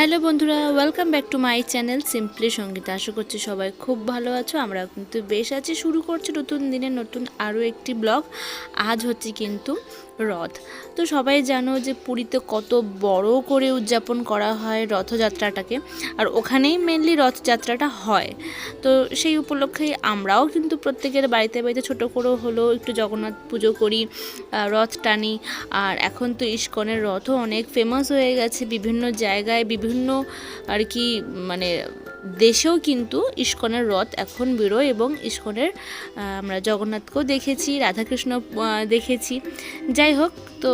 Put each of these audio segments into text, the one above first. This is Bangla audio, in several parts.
হ্যালো বন্ধুরা welcome back to my channel simply সংগীত আশা করছি সবাই খুব ভালো আছো আমরা কিন্তু বেশ আছি। শুরু করছি নতুন দিনে নতুন আরও একটি ব্লগ আজ হচ্ছে কিন্তু রথ। তো সবাই জানো যে পুরীতে কত বড় করে উদযাপন করা হয় রথযাত্রাটাকে। আর ওখানেই মেনলি রথযাত্রাটা হয়। তো সেই উপলক্ষেই আমরাও কিন্তু প্রত্যেকের বাড়িতে বাড়িতে ছোটো করেও হলো একটু জগন্নাথ পুজো করি রথ টানি। আর এখন তো ইস্কনের রথও অনেক ফেমাস হয়ে গেছে বিভিন্ন জায়গায়, বিভিন্ন আর কি মানে দেশেও কিন্তু ইস্কনের রথ এখন বেরোয় এবং ইস্কনের আমরা জগন্নাথকেও দেখেছি, রাধাকৃষ্ণ দেখেছি। যাই হোক, তো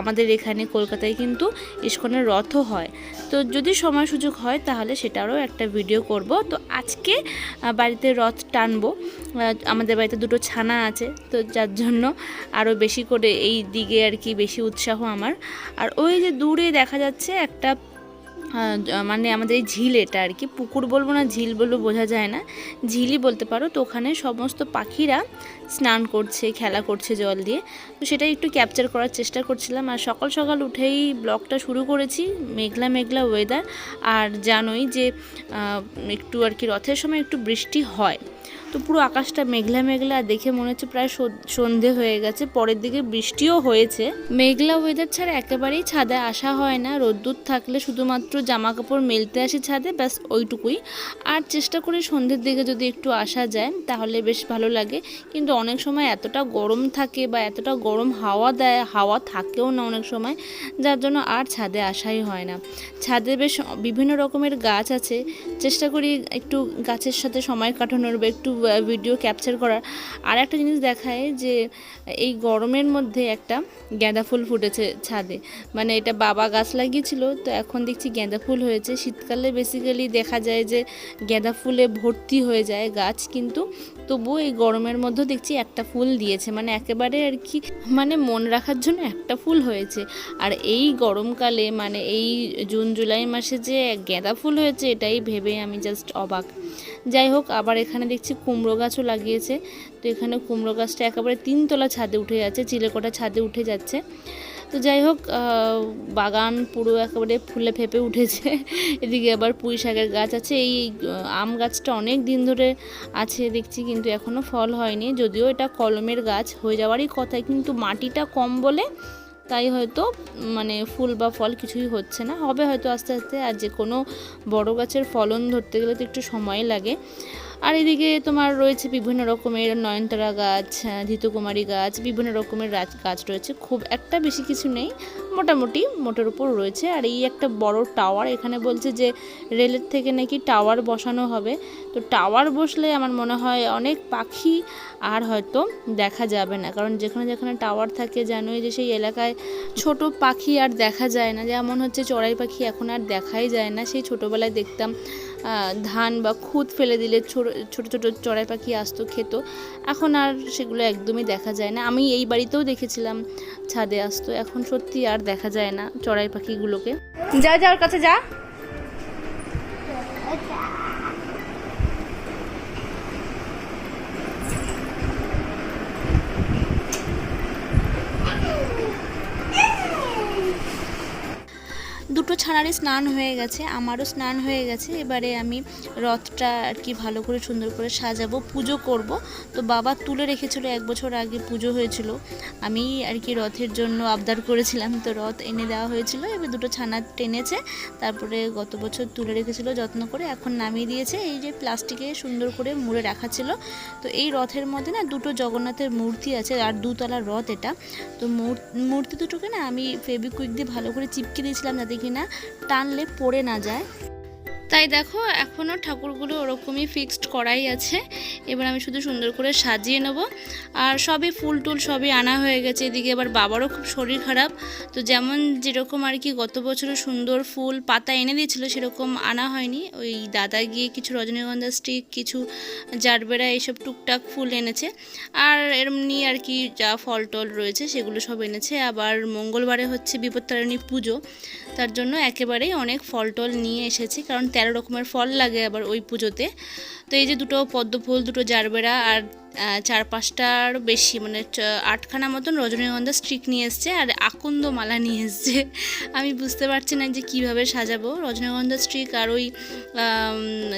আমাদের এখানে কলকাতায় কিন্তু ইস্কনের রথও হয়। তো যদি সময় সুযোগ হয়, তাহলে সেটারও একটা ভিডিও করব। তো আজকে বাড়িতে রথ টানবো। আমাদের বাড়িতে দুটো ছানা আছে, তো যার জন্য আরও বেশি করে এই দিকে আর কি বেশি উৎসাহ আমার। আর ওই যে দূরে দেখা যাচ্ছে একটা মানে আমাদের এই ঝিল এটা আর কি। পুকুর বলব না, ঝিল বলব, বোঝা যায় না। ঝিলই বলতে পারো, তো ওখানে সমস্ত পাখিরা স্নান করছে, খেলা করছে জল দিয়ে। তো সেটা একটু ক্যাপচার করার চেষ্টা করছিলাম। আর সকাল সকাল উঠেই ব্লগটা শুরু করেছি, মেঘলা মেঘলা ওয়েদার আর জানোই যে একটু আর কি রথের সময় একটু বৃষ্টি হয়। তো পুরো আকাশটা মেঘলা মেঘলা দেখে মনে হচ্ছে প্রায় সন্ধে হয়ে গেছে। পরের দিকে বৃষ্টিও হয়েছে। মেঘলা ওয়েদার ছাড়া একেবারেই ছাদে আসা হয় না। রোদ্দুর থাকলে শুধুমাত্র জামা কাপড় মেলতে আসি ছাদে, ব্যাস ওইটুকুই। আর চেষ্টা করি সন্ধ্যের দিকে যদি একটু আসা যায়, তাহলে বেশ ভালো লাগে। কিন্তু অনেক সময় এতটা গরম থাকে বা এতটা গরম হাওয়া দেয়, হাওয়া থাকেও না অনেক সময়, যার জন্য আর ছাদে আসাই হয় না। ছাদে বেশ বিভিন্ন রকমের গাছ আছে। চেষ্টা করি একটু গাছের সাথে সময় কাটানোর বা একটু ভিডিও ক্যাপচার করার। আর একটা জিনিস দেখায় যে, এই গরমের মধ্যে একটা গাঁদা ফুল ফুটেছে ছাদে। মানে এটা বাবা গাছ লাগিয়েছিল, তো এখন দেখছি গাঁদা ফুল হয়েছে। শীতকালে বেসিক্যালি দেখা যায় যে, গাঁদা ফুলে ভর্তি হয়ে যায় গাছ, কিন্তু তবুও এই গরমের মধ্যে দেখছি একটা ফুল দিয়েছে। মানে একেবারে আর কি মানে মন রাখার জন্য একটা ফুল হয়েছে। আর এই গরমকালে মানে এই জুন, জুলাই মাসে যে গাঁদা ফুল হয়েছে, এটাই ভেবে আমি জাস্ট অবাক। যাই হোক, আবার এখানে দেখছি কুমড়ো গাছও লাগিয়েছে। তো এখানে কুমড়ো গাছটা একেবারে তিনতলা ছাদে উঠে যাচ্ছে, চিলেকোটা ছাদে উঠে যাচ্ছে। তো যাই হোক বাগান পুরো একেবারে ফুলে ফেপে উঠেছে। এদিকে আবার পুঁই শাকের গাছ আছে। এই আম গাছটা অনেক দিন ধরে আছে দেখছি, কিন্তু এখনও ফল হয়নি। যদিও এটা কলমের গাছ, হয়ে যাওয়ারই কথা, কিন্তু মাটিটা কম বলে তাই হয়তো মানে ফুল বা ফল কিছুই হচ্ছে না। হবে হয়তো আস্তে আস্তে আর যে কোনো বড় গাছের ফলন ধরতে গেলে তো একটু সময় লাগে। আর এদিকে তোমার রয়েছে বিভিন্ন রকমের নয়নতারা গাছ ধৃতকুমারী গাছ, বিভিন্ন রকমের গাছ রয়েছে। খুব একটা বেশি কিছু নেই, মোটামুটি মোটের উপর রয়েছে। আর এই একটা বড় টাওয়ার, এখানে বলছে যে রেলের থেকে নাকি টাওয়ার বসানো হবে। তো টাওয়ার বসলে আমার মনে হয় অনেক পাখি আর হয়তো দেখা যাবে না। কারণ যেখানে যেখানে টাওয়ার থাকে, জানোই যে সেই এলাকায় ছোট পাখি আর দেখা যায় না। যেমন হচ্ছে চড়াই পাখি এখন আর দেখাই যায় না। সেই ছোটোবেলায় দেখতাম ধান বা খুদ ফেলে দিলে ছোট ছোট ছোট চড়াই পাখি আসতো খেত। এখন আর সেগুলো একদমই দেখা যায় না। আমি এই বাড়িতেও দেখেছিলাম ছাদে আসতো। এখন সত্যি আর দেখা যায় না চড়াই পাখিগুলোকে। যা যাওয়ার কাছে যা। দুটো ছানারই স্নান হয়ে গেছে, আমারও স্নান হয়ে গেছে। এবারে আমি রথটা আর কি ভালো করে সুন্দর করে সাজাবো, পুজো করব। তো বাবা তুলে রেখেছিল, এক বছর আগে পুজো হয়েছিল। আমি আর কি রথের জন্য আবদার করেছিলাম, তো রথ এনে দেওয়া হয়েছিল। এবার দুটো ছানা টেনেছে, তারপরে গত বছর তুলে রেখেছিল যত্ন করে, এখন নামিয়ে দিয়েছে। এই যে প্লাস্টিকে সুন্দর করে মুড়ে রাখা ছিল। তো এই রথের মধ্যে না দুটো জগন্নাথের মূর্তি আছে, আর দুতলা রথ এটা। তো মূর্তি দুটোকে না আমি ফেবিকুইক দিয়ে ভালো করে চিপকে দিয়েছিলাম, যাতে কি না, টানলে পড়ে না যায়। তাই দেখো, এখনও ঠাকুরগুলো ওরকমই ফিক্সড করাই আছে। এবার আমি শুধু সুন্দর করে সাজিয়ে নেব। আর সবই ফুল টুল সবই আনা হয়ে গেছে। এদিকে এবার বাবারও খুব শরীর খারাপ। তো যেমন যেরকম আর কি গত বছরে সুন্দর ফুল, পাতা এনে দিয়েছিল, সেরকম আনা হয়নি। ওই দাদা গিয়ে কিছু রজনীগন্ধা স্টিক কিছু জারবেরা, এইসব টুকটাক ফুল এনেছে। আর এমনি আর কি যা ফল টল রয়েছে, সেগুলো সব এনেছে। আবার মঙ্গলবারে হচ্ছে বিপত্তারিণী পুজো। তার জন্য একেবারেই অনেক ফল টল নিয়ে এসেছি, কারণ তেরো রকমের ফল লাগে আবার ওই পুজোতে। তো এই যে দুটো পদ্ম ফুল দুটো জারবেরা আর চার পাঁচটার বেশি মানে আটখানা মতন রজনীগন্ধা স্টিক নিয়ে এসছে আর আকন্দ মালা নিয়ে এসছে। আমি বুঝতে পারছি না যে কীভাবে সাজাবো রজনীগন্ধা স্টিক আর ওই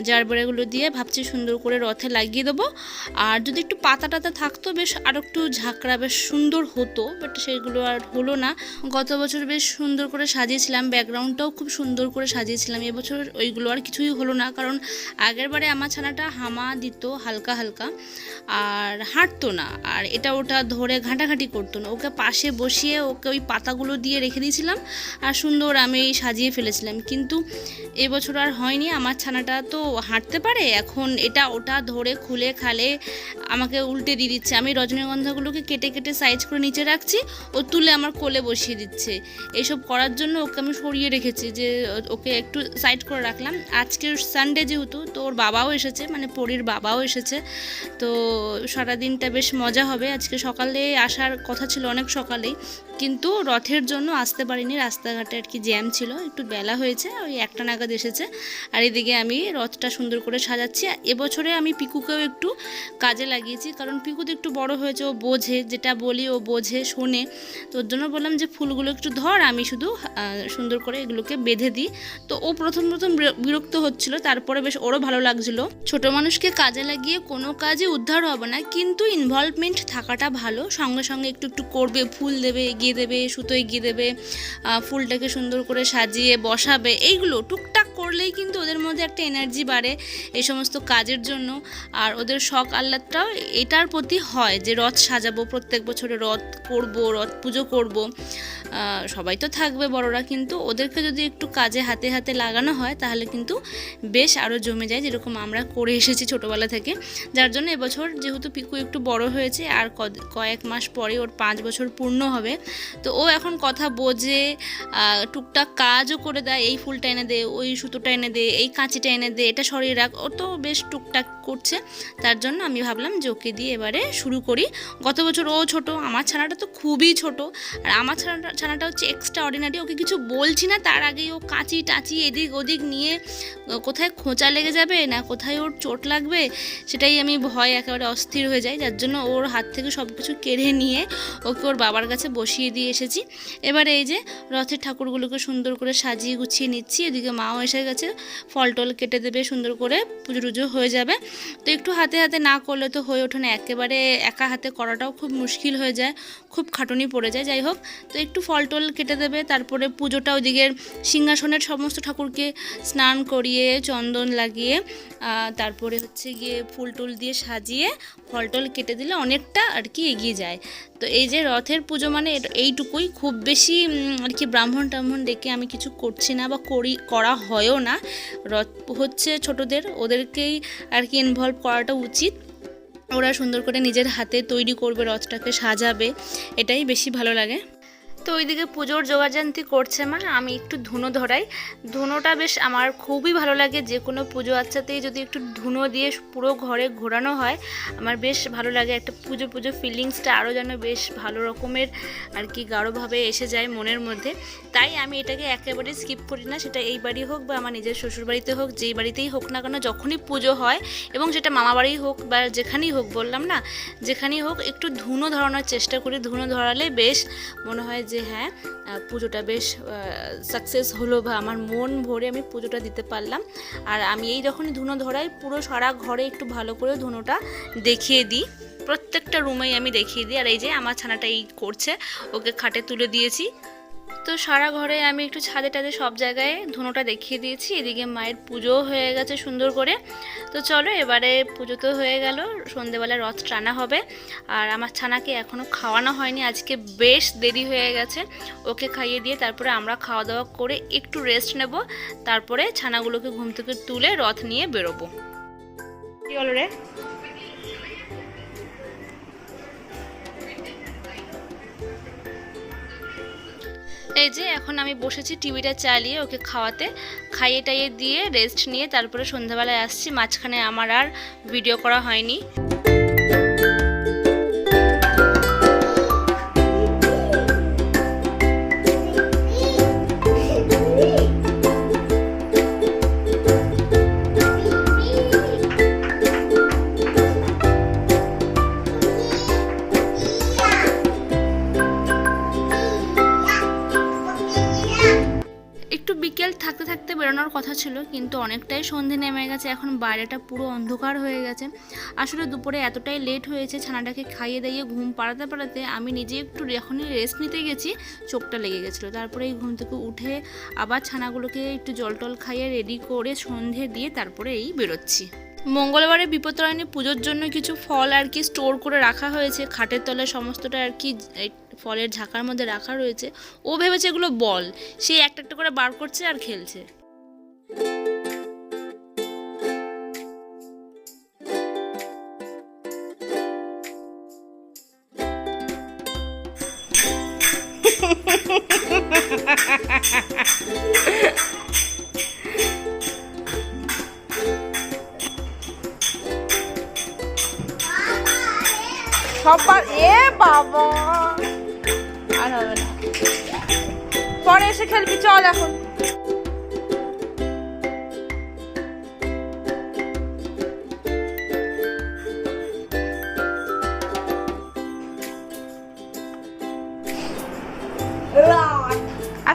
জারবেড়াগুলো দিয়ে ভাবছি সুন্দর করে রথে লাগিয়ে দেবো। আর যদি একটু পাতা টাতা থাকতো, বেশ আরও একটু ঝাঁকড়া, বেশ সুন্দর হতো বাট সেগুলো আর হলো না। গত বছর বেশ সুন্দর করে সাজিয়েছিলাম, ব্যাকগ্রাউন্ডটাও খুব সুন্দর করে সাজিয়েছিলাম। এবছর ওইগুলো আর কিছুই হলো না, কারণ আগের বারে আমার ছানাটা হামা দিত হালকা হালকা। আর হাঁটতো না। আর এটা ওটা ধরে ঘাঁটাঘাঁটি করতো না। ওকে পাশে বসিয়ে ওকে ওই পাতাগুলো দিয়ে রেখে দিয়েছিলাম আর সুন্দর আমি সাজিয়ে ফেলেছিলাম। কিন্তু এবছর আর হয়নি। আমার ছানাটা তো হাঁটতে পারে। এখন এটা ওটা ধরে খুলে খালে আমাকে উল্টে দিয়ে দিচ্ছে। আমি রজনীগন্ধাগুলোকে কেটে কেটে সাইজ করে নিচে রাখছি। ও তুলে আমার কোলে বসিয়ে দিচ্ছে। এইসব করার জন্য ওকে আমি সরিয়ে রেখেছি যে ওকে একটু সাইড করে রাখলাম। আজকে সানডে যেহেতু, তো ওর বাবাও এসেছে। মানে পরীর বাবাও এসেছে। তো সারাদিনটা বেশ মজা হবে। আজকে সকালে আসার কথা ছিল অনেক সকালেই। কিন্তু রথের জন্য আসতে পারিনি। রাস্তাঘাটে আর কি জ্যাম ছিল। একটু বেলা হয়েছে, ওই একটা নাগাদ এসেছে। আর এদিকে আমি রথটা সুন্দর করে সাজাচ্ছি। এবছরে আমি পিকুকেও একটু কাজে লাগিয়েছি। কারণ পিকু তো একটু বড় হয়েছে, ও বোঝে, যেটা বলি ও বোঝে, শোনে। তো ওর জন্য বললাম যে, ফুলগুলো একটু ধর, আমি শুধু সুন্দর করে এগুলোকে বেঁধে দিই। তো ও প্রথম প্রথম বির- বিরক্ত হচ্ছিল। তারপরে বেশ ওরও ভালো লাগছিল। ছোট মানুষকে কাজে লাগিয়ে কোনো কাজে উদ্ধার হবে না, কিন্তু ইনভলভমেন্ট থাকাটা ভালো। সঙ্গে সঙ্গে একটু একটু করবে, ফুল দেবে, এগিয়ে দেবে, সুতো এগিয়ে দেবে ফুলটাকে সুন্দর করে সাজিয়ে বসাবে, এইগুলো টুকটাক করলেই কিন্তু ওদের মধ্যে একটা এনার্জি বাড়ে এই সমস্ত কাজের জন্য। আর ওদের শখ আহ্লাদটাও এটার প্রতি হয় যে রথ সাজাবো, প্রত্যেক বছরে রথ করব, রথ পুজো করব। সবাই তো থাকবে বড়রা, কিন্তু ওদেরকে যদি একটু কাজে হাতে হাতে লাগানো হয়, তাহলে কিন্তু বেশ আরও জমে যায়, যেরকম আমরা করে এসেছি ছোটোবেলা থেকে। যার জন্য এবছর যেহেতু পিকু একটু বড় হয়েছে, আর কয়েক মাস পরে ওর পাঁচ বছর পূর্ণ হবে, তো ও এখন কথা বোঝে টুকটাক কাজও করে দেয়, এই ফুলটা এনে দে, ওই সুতোটা এনে দে, এই কাঁচিটা এনে দে, এটা সরিয়ে রাখ ও তো বেশ টুকটাক করছে। তার জন্য আমি ভাবলাম যে ওকে দিয়ে এবারে শুরু করি। গত বছর ও ছোট, আমার ছানাটা তো খুবই ছোট, আর আমার ছানাটা ছানাটা হচ্ছে এক্সট্রা অর্ডিনারি ওকে কিছু বলছি না, তার আগেই ও কাঁচি টাচি এদিক ওদিক নিয়ে কোথায় খোঁচা লেগে যাবে না কোথায় ওর চোট লাগবে, সেটাই আমি ভয় একেবারে অস্থির হয়ে যাই, যার জন্য ওর হাত থেকে সব কিছু কেড়ে নিয়ে ওকে ওর বাবার কাছে বসিয়ে দিয়ে এসেছি। এবারে এই যে রথের ঠাকুরগুলোকে সুন্দর করে সাজিয়ে গুছিয়ে নিচ্ছি, এদিকে মাও এসে গেছে ফল টল কেটে দেবে, সুন্দর করে পুজো টুজো হয়ে যাবে। তো একটু হাতে হাতে না করলে তো হয়ে ওঠে না, একেবারে একা হাতে করাটাও খুব মুশকিল হয়ে যায়, খুব খাটুনি পড়ে যায়, যাই হোক, তো একটু ফল টল কেটে দেবে, তারপরে পুজোটা ওদিকের সিংহাসনের সমস্ত ঠাকুরকে স্নান করিয়ে, চন্দন লাগিয়ে তারপরে হচ্ছে গিয়ে ফুল টুল দিয়ে সাজিয়ে ফল টল কেটে দিলে অনেকটা আর কি এগিয়ে যায়। তো এই যে রথের পুজো মানে এইটুকুই। খুব বেশি আর কি ব্রাহ্মণ টাহ্মণ ডেকে আমি কিছু করছি না বা করি, করা হয়ও না। রথ হচ্ছে ছোটদের, ওদেরকেই আর কি ইনভলভ করাটা উচিত। ওরা সুন্দর করে নিজের হাতে তৈরি করবে, রথটাকে সাজাবে। এটাই বেশি ভালো লাগে। তো ওইদিকে পুজোর জোগাড়জান্তি করছে মা, আমি একটু ধুনো ধরাই। ধুনোটা বেশ আমার খুবই ভালো লাগে, যে কোনো পুজো আচ্ছাতেই যদি একটু ধুনো দিয়ে পুরো ঘরে ঘোরানো হয়, আমার বেশ ভালো লাগে। একটা পুজো পুজো ফিলিংসটা আরও যেন বেশ ভালো রকমের আর কি গাঢ়ভাবে এসে যায় মনের মধ্যে। তাই আমি এটাকে একেবারে স্কিপ করি না, সেটা এই বাড়ি হোক বা আমার নিজের শ্বশুর বাড়িতে হোক, যেই বাড়িতেই হোক না কেন, যখনই পুজো হয় এবং সেটা মামা বাড়ি হোক বা যেখানেই হোক বললাম না, যেখানেই হোক, একটু ধুনো ধরানোর চেষ্টা করি। ধুনো ধরালে বেশ মনে হয় যে হ্যাঁ পুজোটা বেশ সাকসেস হলো বা আমার মন ভরে আমি পুজোটা দিতে পারলাম। আর আমি এই যখনই ধুনো ধরাই, পুরো সারা ঘরে একটু ভালো করে ধুনোটা দেখিয়ে দিই। প্রত্যেকটা রুমেই আমি দেখিয়ে দিই। আর এই যে আমার ছানাটা এই করছে, ওকে খাটে তুলে দিয়েছি। তো সারা ঘরে আমি একটু ছাদে টাদে সব জায়গায় ধুনোটা দেখিয়ে দিয়েছি। এদিকে মায়ের পুজোও হয়ে গেছে সুন্দর করে। তো চলো এবারে পুজো তো হয়ে গেল, সন্ধেবেলা রথ টানা হবে। আর আমার ছানাকে এখনও খাওয়ানো হয়নি, আজকে বেশ দেরি হয়ে গেছে। ওকে খাইয়ে দিয়ে তারপরে আমরা খাওয়া দাওয়া করে একটু রেস্ট নেব। তারপরে ছানাগুলোকে ঘুম থেকে তুলে রথ নিয়ে বেরোবো। কি হলো রে? এই যে এখন আমি বসেছি টিভিটা চালিয়ে ওকে খাওয়াতে খাইয়ে টাইয়ে দিয়ে রেস্ট নিয়ে তারপরে সন্ধ্যাবেলায় আসছি। মাঝখানে আমার আর ভিডিও করা হয়নি। বেরোনোর কথা ছিল, কিন্তু অনেকটাই সন্ধে নেমে গেছে। এখন বাইরেটা পুরো অন্ধকার হয়ে গেছে। আসলে দুপুরে এতটাই লেট হয়েছে, ছানাটাকে খাইয়ে দাইয়ে ঘুম পাড়াতে পাড়াতে আমি নিজে একটু যখনই রেস্ট নিতে গেছি, চোখটা লেগে গেছিল। তারপরে এই ঘুম থেকে উঠে আবার ছানাগুলোকে একটু জল টল খাইয়ে রেডি করে সন্ধে দিয়ে তারপরে এই বেরোচ্ছি। মঙ্গলবারে বিপত্তারিণী পুজোর জন্য কিছু ফল আর কি স্টোর করে রাখা হয়েছে। খাটের তলায় সমস্তটা আর কি ফলের ঝাঁকার মধ্যে রাখা রয়েছে। ও ভেবেছে এগুলো বল। সে একটা একটা করে বার করছে আর খেলছে।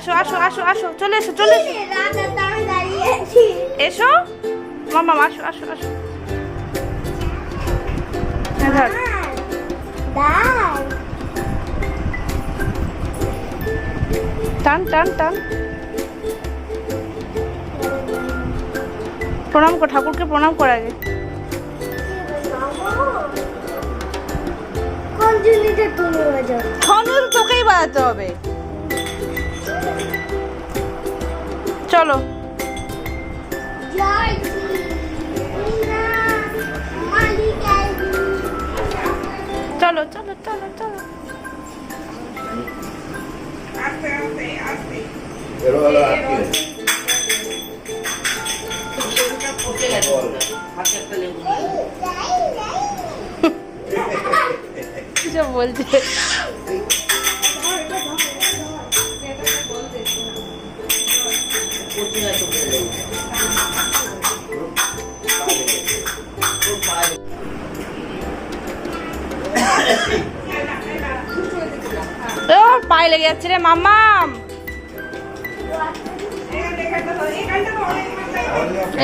আসো আসো আসো আসো চলে এসো চলে এসো। এসো? মামা আসো আসো আসো। হ্যাঁ। টান টান টান। প্রণাম কর ঠাকুরকে প্রণাম কর আগে। কোন জিনিসটা তুমি বাজাও ধনু তোকেই বাজাতে হবে। চলো। চলো চলো চলো চলো। বলছে? পায়ে লেগে যাচ্ছে রে মাম্মাম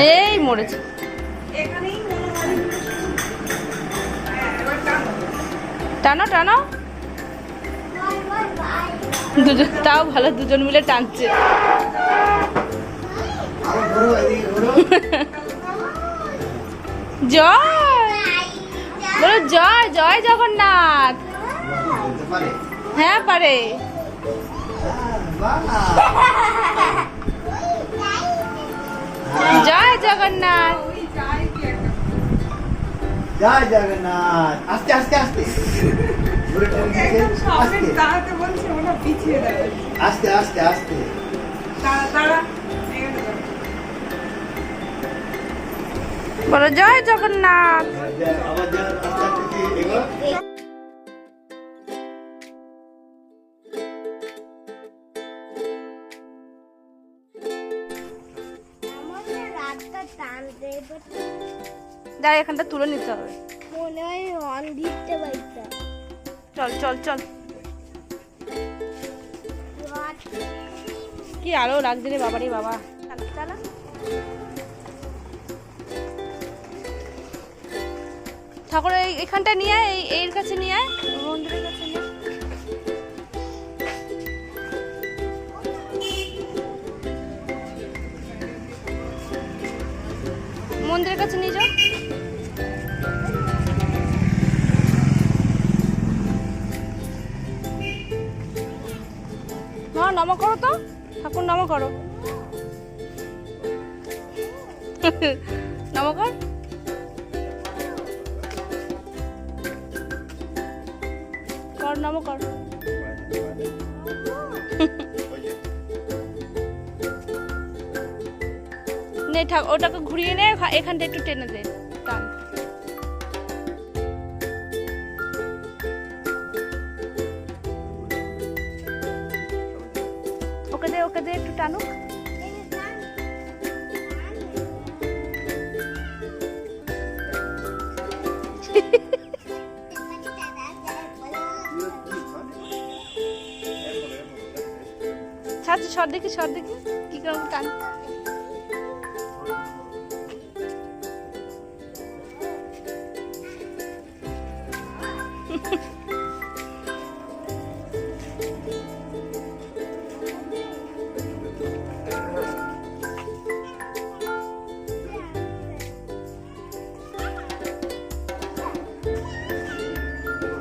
এই মরেছে। টানো টানো। দুজন তাও ভালো, দুজন মিলে টানছে। জয়। বলো জয় জয় জগন্নাথ। হ্যাঁ পারে। জয় জগন্নাথ। জয় জগন্নাথ। আস্তে আস্তে আস্তে। আস্তে। আস্তে আস্তে আস্তে। বলো জয় জগন্নাথ। দাঁড়া এখানটা তুলে নিতে হবে। মনে হয় চল চল চল। কি আলো লাগছে রে বাবারে বাবা। চালা, চালা। ঠাকুর এই এখানটা নিয়ে আয়, এর কাছে নিয়ে আয়। মন্দিরের কাছে নিয়ে মন্দিরের কাছে নিয়ে যাও। মা নম করো তো। ঠাকুর নম করো। নম কর। নম কর। ওটাকে ঘুরিয়ে নে এখানটা একটু টেনে দে। আচ্ছা সর দেখি সর দেখি। কি কেমন টান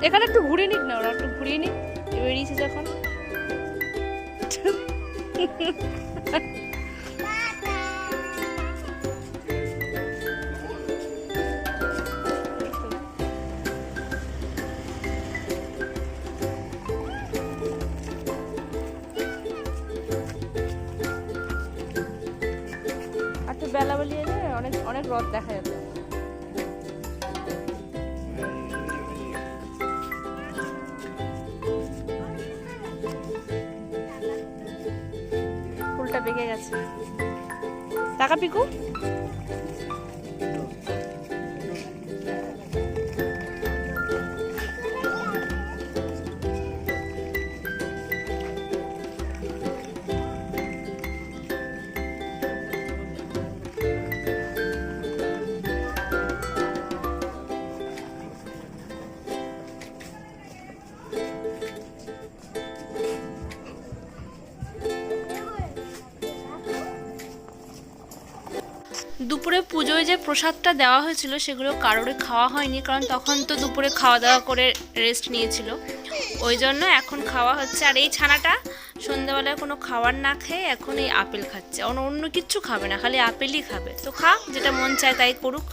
এখানে একটু ঘুরে নিক না, ওরা একটু ঘুরিয়ে নিক। বেরিয়েছে যখন। বেলা বেলি এলে অনেক অনেক রথ দেখা যেত টাকা পিকু দুপুরে পুজোয় যে প্রসাদটা দেওয়া হয়েছিল, সেগুলো কারোরই খাওয়া হয়নি, কারণ তখন তো দুপুরে খাওয়া দাওয়া করে রেস্ট নিয়েছিল। ওই জন্য এখন খাওয়া হচ্ছে। আর এই ছানাটা সন্ধ্যাবেলায় কোনো খাবার না খেয়ে এখন এই আপেল খাচ্ছে। অন্য অন্য কিচ্ছু খাবে না, খালি আপেলই খাবে। তো খা, যেটা মন চায় তাই করুক।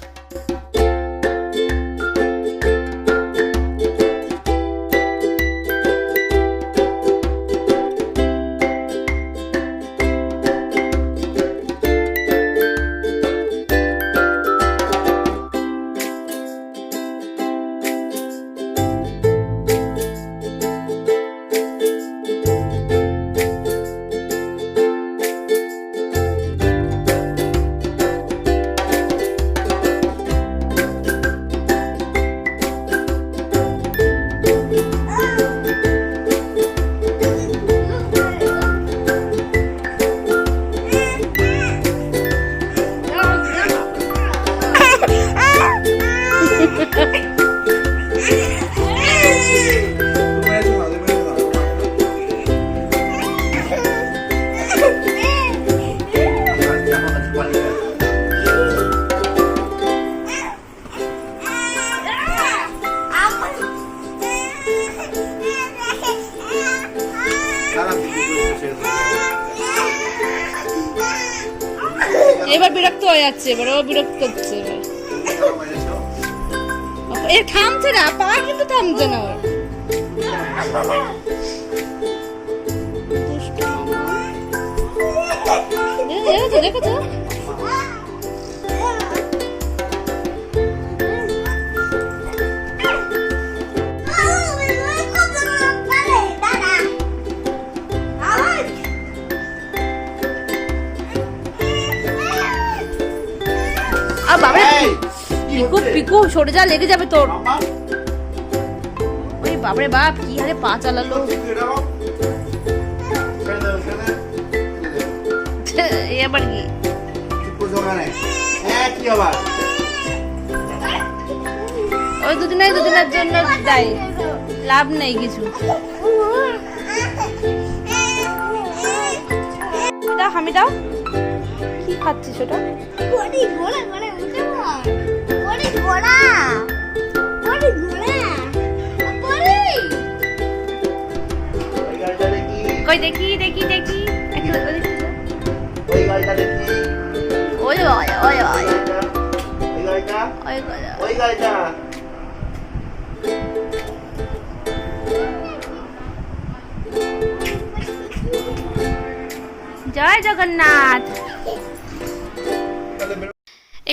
এবার বিরক্ত হয়ে যাচ্ছে, এবার ও বিরক্ত হচ্ছে। এর থামছে না, পা কিন্তু থামছে না ওর। দেখেছ দেখেছ? আর বাবা পিকু পিকু সরে যা লেগে যাবে তোর। ওই বাবারে বাপ কি হারে পা চালালো। এ কি? ওই দুদিনের দুদিনের জন্য যাই। লাভ নেই কিছু। আমি দাও কি খাচ্ছিস ওটা? ঘোড়া। বড়ি ঘোড়া। বড়ি কই দেখি দেখি দেখি। একটু ওদিকে যা। ওই ওই ওই ওই ওই ওই জয় জগন্নাথ।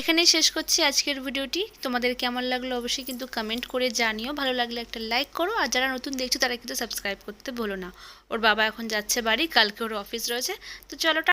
এখানেই শেষ করছি আজকের ভিডিওটি। তোমাদের কেমন লাগল অবশ্যই কিন্তু কমেন্ট করে জানিও। ভালো লাগলে একটা লাইক করো। আর যারা নতুন দেখছ, তারা কিন্তু সাবস্ক্রাইব করতে ভুলো না। ওর বাবা এখন যাচ্ছে বাড়ি, কালকে ওর অফিস রয়েছে। তো চলো